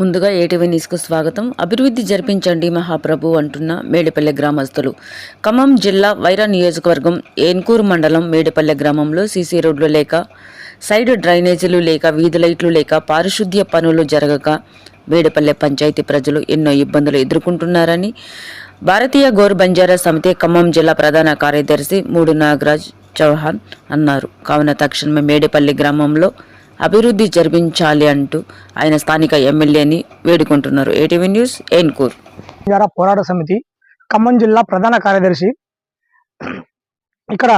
ముందుగా ఏటీవీ న్యూస్కు స్వాగతం. అభివృద్ధి జరిపించండి మహాప్రభు అంటున్న మేడిపల్లె గ్రామస్తులు. ఖమ్మం జిల్లా వైరా నియోజకవర్గం ఏన్కూరు మండలం మేడిపల్లె గ్రామంలో సీసీ రోడ్లు లేక సైడ్ డ్రైనేజీలు లేక వీధి లైట్లు లేక పారిశుద్ధ్య పనులు జరగక మేడిపల్లె పంచాయతీ ప్రజలు ఎన్నో ఇబ్బందులు ఎదుర్కొంటున్నారని భారతీయ గోరు బంజారా సమితి ఖమ్మం జిల్లా ప్రధాన కార్యదర్శి మూడు నాగరాజ్ చౌహాన్ అన్నారు. కావున తక్షణమే మేడిపల్లి గ్రామంలో అభివృద్ధి జరిపించాలి అంటూ ఆయన స్థానిక ఎమ్మెల్యేని వేడుకుంటున్నారు. ATV news Enkoor. పోరాట సమితి ఖమ్మం జిల్లా ప్రధాన కార్యదర్శి. ఇక్కడ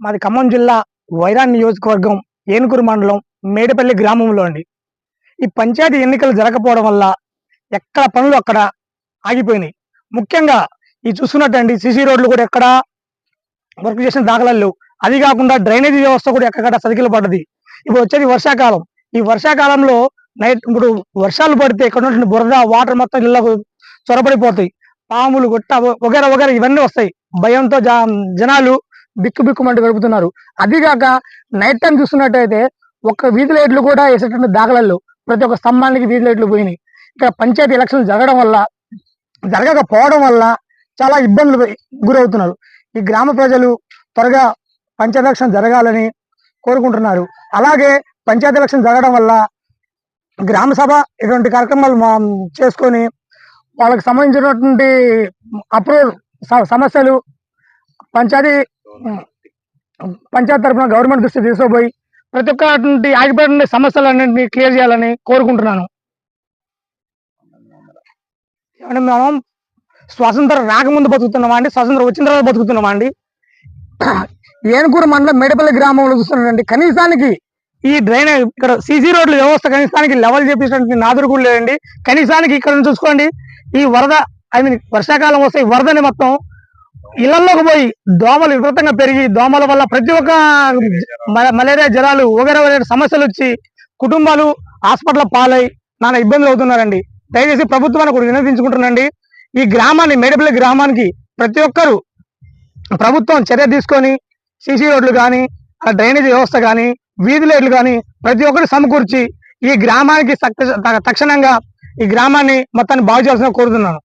మాది ఖమ్మం జిల్లా వైరాన్ నియోజకవర్గం ఏనుగురు మండలం మేడపల్లి గ్రామంలో అండి. ఈ పంచాయతీ ఎన్నికలు జరగకపోవడం వల్ల ఎక్కడ పనులు అక్కడ ఆగిపోయినాయి. ముఖ్యంగా ఈ చూసుకున్నట్టండి సిసి రోడ్లు కూడా ఎక్కడ వర్క్ చేసిన దాఖలాలు అది కాకుండా డ్రైనేజీ వ్యవస్థ కూడా ఎక్కడ సదికిలు పడ్డది ఇప్పుడు వచ్చేది వర్షాకాలం. ఈ వర్షాకాలంలో నైట్ ఇప్పుడు వర్షాలు పడితే ఇక్కడ ఉన్నటువంటి బురద వాటర్ మొత్తం ఇళ్ళకు చొరబడిపోతాయి. పాములు గుట్ట వగేరా వగేరా ఇవన్నీ వస్తాయి. భయంతో జా- జనాలు బిక్కు బిక్కుమంటూ గడుపుతున్నారు అదిగాక నైట్ టైం చూస్తున్నట్టయితే ఒక్క వీధి లైట్లు కూడా వేసేటువంటి దాఖలల్లో ప్రతి ఒక్క స్తంభానికి వీధి లైట్లు పోయినాయి. ఇక్కడ పంచాయతీ ఎలక్షన్లు జరగడం వల్ల జరగకపోవడం వల్ల చాలా ఇబ్బందులు గురవుతున్నారు. ఈ గ్రామ ప్రజలు త్వరగా పంచాయతీ ఎలక్షన్ జరగాలని కోరుకుంటున్నారు. అలాగే పంచాయతీ ఎలక్షన్ జరగడం వల్ల గ్రామ సభ ఇటువంటి కార్యక్రమాలు చేసుకొని వాళ్ళకి సంబంధించినటువంటి అప్రూవల్ సమస్యలు పంచాయతీ పంచాయతీ తరఫున గవర్నమెంట్ దృష్టి తీసుకుపోయి ప్రతి ఒక్కటి ఆగిపోయిన సమస్యలన్నింటినీ క్లియర్ చేయాలని కోరుకుంటున్నాను. ఏమంటే మనం స్వాతంత్రం రాకముందు బతుకుతున్నామా అండి? స్వాతంత్రం వచ్చిన తర్వాత బతుకుతున్నామా అండి? ఏనుకూరు మండలం మేడపల్లి గ్రామంలో చూస్తున్నారండి కనీసానికి ఈ డ్రైనేజ్ ఇక్కడ సీసీ రోడ్ల వ్యవస్థ కనీసానికి లెవెల్ చేపించినటువంటి నాదురు కూడా లేదండి కనీసానికి ఇక్కడ చూసుకోండి. ఈ వరద ఐ మీన్ వర్షాకాలం వస్తే ఈ వరదని మొత్తం ఇళ్ళలోకి పోయి దోమలు విపరీతంగా పెరిగి దోమల వల్ల ప్రతి ఒక్క మలేరియా జ్వరాలు వగేర వగేర సమస్యలు వచ్చి కుటుంబాలు హాస్పిటల్ పాలై నానా ఇబ్బందులు అవుతున్నారండి. దయచేసి ప్రభుత్వాన్ని కూడా వినతించుకుంటున్నాండి ఈ గ్రామాన్ని మేడపల్లి గ్రామానికి ప్రతి ఒక్కరు ప్రభుత్వం చర్య తీసుకొని సీసీ రోడ్లు కానీ డ్రైనేజ్ వ్యవస్థ కానీ వీధి లైట్లు కానీ ప్రతి ఒక్కరు సమకూర్చి ఈ గ్రామానికి తక్షణంగా ఈ గ్రామాన్ని మొత్తాన్ని బాగు చేయాల్సిన కోరుతున్నాను.